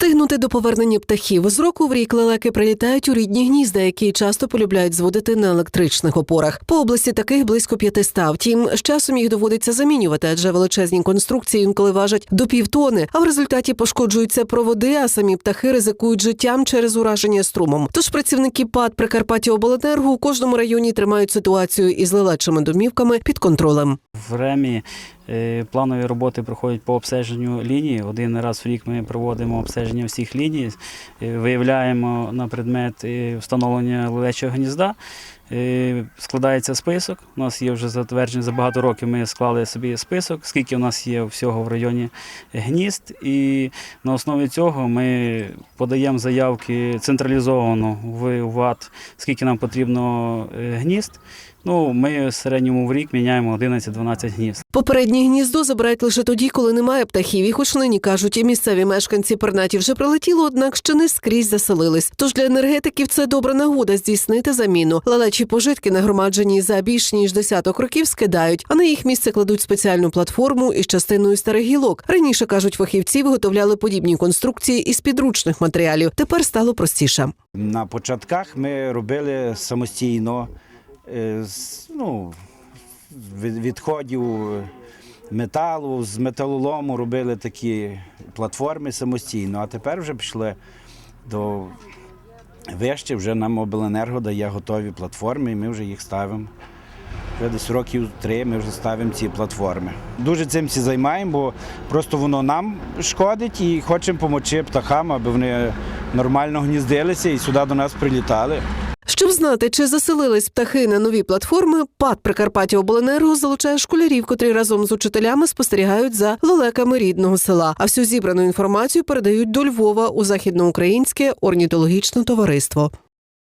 Встигнути до повернення птахів з року в рік лелеки прилітають у рідні гнізда, які часто полюбляють зводити на електричних опорах. По області таких близько 500. Втім, з часом їх доводиться замінювати, адже величезні конструкції інколи важать до півтони, а в результаті пошкоджуються проводи, а самі птахи ризикують життям через ураження струмом. Тож працівники ПАД Прикарпаття Обленерго у кожному районі тримають ситуацію із лелечими домівками під контролем. В РЕМі е, планові роботи проходять по обстеженню лінії. Один раз в рік ми проводимо обстеження всіх ліній, е, виявляємо на предмет е, встановлення лелечого гнізда. Е, Складається список. У нас є вже затверджений за багато років. Ми склали собі список, скільки у нас є всього в районі гнізд. І на основі цього ми подаємо заявки централізовано в ВАТ, скільки нам потрібно е, гнізд. Ну, ми в середньому в рік міняємо 11-12 гнізд. Попереднє гніздо забирають лише тоді, коли немає птахів. І хоч нині кажуть, і місцеві мешканці пернаті вже прилетіло, однак ще не скрізь заселились. Тож для енергетиків це добра нагода здійснити заміну. Лелечі пожитки, нагромаджені за більш ніж десяток років, скидають, а на їх місце кладуть спеціальну платформу із частиною старих гілок. Раніше кажуть, фахівці виготовляли подібні конструкції із підручних матеріалів. Тепер стало простіше. На початках ми робили самостійно е, ну, відходів металу, з металолому робили такі платформи самостійно, а тепер вже пішли до вище, вже нам обленерго дає готові платформи, і ми вже їх ставимо. Вже десь років три ми вже ставимо ці платформи. Дуже цим всі займаємо, бо просто воно нам шкодить і хочемо допомогти птахам, аби вони нормально гніздилися і сюди до нас прилітали. Щоб знати, чи заселились птахи на нові платформи, ПАД Прикарпаття Обленерго залучає школярів, котрі разом з учителями спостерігають за лелеками рідного села. А всю зібрану інформацію передають до Львова у західноукраїнське орнітологічне товариство.